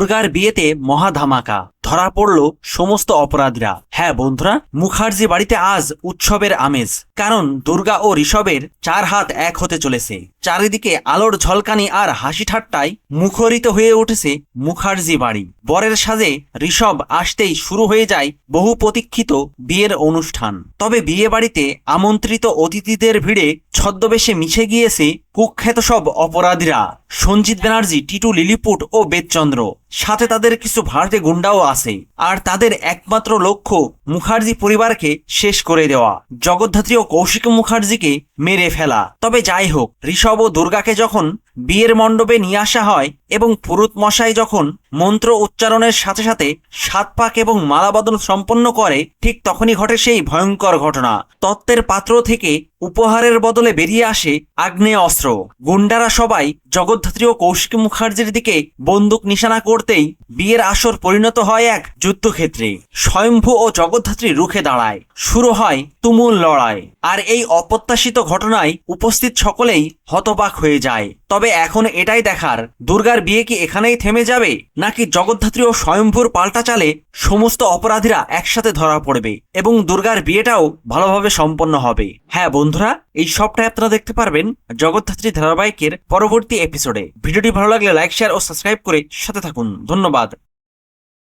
দুর্গার বিয়েতে মহা ধামাকা ধরা পড়ল সমস্ত অপরাধীরা। হ্যাঁ বন্ধুরা, মুখার্জি বাড়িতে আজ উৎসবের আমেজ। কারণ দুর্গা ও ঋষভের চার হাত এক হতে চলেছে। চারিদিকে আলোর ঝলকানি আর হাসি ঠাট্টায় মুখরিত হয়ে উঠেছে মুখার্জি বাড়ি। বরের সাজে ঋষভ আসতেই শুরু হয়ে যায় বহু প্রতীক্ষিত বিয়ের অনুষ্ঠান। তবে বিয়ে বাড়িতে আমন্ত্রিত অতিথিদের ভিড়ে ছদ্মবেশে মিশে গিয়েছে কুখ্যাত সব অপরাধীরা। সঞ্জিত ব্যানার্জি, টিটু লিলিপুট ও বেদচন্দ্র। সাথে তাদের কিছু ভারতীয় গুন্ডাও আছে। আর তাদের একমাত্র লক্ষ্য মুখার্জি পরিবারকে শেষ করে দেওয়া। জগদ্ধাত্রী ও কৌশিক মুখার্জিকে মেরে ফেলা। তবে যাই হোক, ঋষভ ও দুর্গাকে যখন বিয়ের মণ্ডপে নিয়ে আসা হয় এবং পুরুত মশাই যখন মন্ত্র উচ্চারণের সাথে সাথে সাত পাক এবং মালাবদল সম্পন্ন করে, ঠিক তখনই ঘটে সেই ভয়ঙ্কর ঘটনা। তত্ত্বের পাত্র থেকে উপহারের বদলে বেরিয়ে আসে আগ্নেয় অস্ত্র। গুন্ডারা সবাই জগদ্ধাত্রী ও কৌশিক মুখার্জির দিকে বন্দুক নিশানা করতেই বিয়ের আসর পরিণত হয় এক যুদ্ধক্ষেত্রে। স্বয়ম্ভু ও জগদ্ধাত্রী রুখে দাঁড়ায়। শুরু হয় তুমুল লড়াই। আর এই অপ্রত্যাশিত ঘটনায় উপস্থিত সকলেই হতবাক হয়ে যায়। তবে এখন এটাই দেখার। দুর্গার বিয়ে কি এখানেই থেমে যাবে? নাকি জগদ্ধাত্রী ও স্বয়ম্ভুর পাল্টা চালে সমস্ত অপরাধীরা একসাথে ধরা পড়বে এবং দুর্গার বিয়েটাও ভালোভাবে সম্পন্ন হবে? হ্যাঁ বন্ধুরা, এই সবটাই আপনারা দেখতে পারবেন জগদ্ধাত্রী ধারাবাহিকের পরবর্তী এপিসোডে ভিডিওটি ভালো লাগলে লাইক শেয়ার ও সাবস্ক্রাইব করে সাথে থাকুন। ধন্যবাদ।